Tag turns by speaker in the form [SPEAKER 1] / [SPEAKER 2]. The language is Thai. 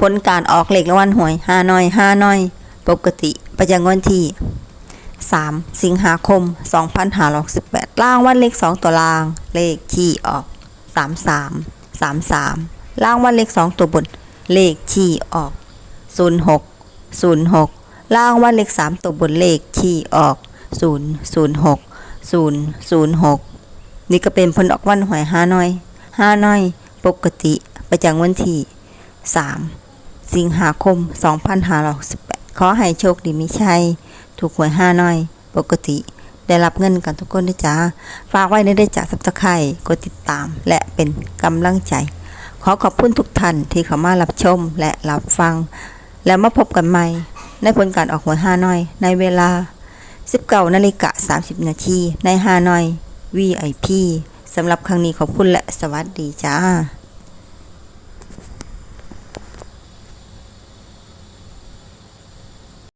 [SPEAKER 1] ผลการออกเลขรางวัลหวยห้าน้อยห้าน้อย ปกติประจำวันที่ 3 สิงหาคม 2518ล่างวันเลข 2 ตัวล่าง เลขที่ออก 33 33ล่างวันเลข 2 ตัวบน เลขที่ออก 06 06ล่างวันเลข 3 ตัวบนเลขที่ออก 006 006 นี่ก็เป็นผลออกวันหวยห้าน้อยห้าน้อย ปกติประจำวันที่ 3 สิงหาคม 2568ขอให้โชคดีมีชัย ถูกหวยห้าน้อย ปกติได้รับเงินกันทุกคนด้วยจ้า ฝากไว้ในได้จากสับตะไคร่กดติดตาม และเป็นกำลังใจ ขอขอบคุณทุกท่านที่เข้ามารับชมและรับฟัง แล้วมาพบกันใหม่ ในผลการออกหวยห้าน้อย ในเวลา 19นาฬิกา30 นาทีในห้าน้อย VIP สำหรับครั้งนี้ขอบคุณและสวัสดีจ้า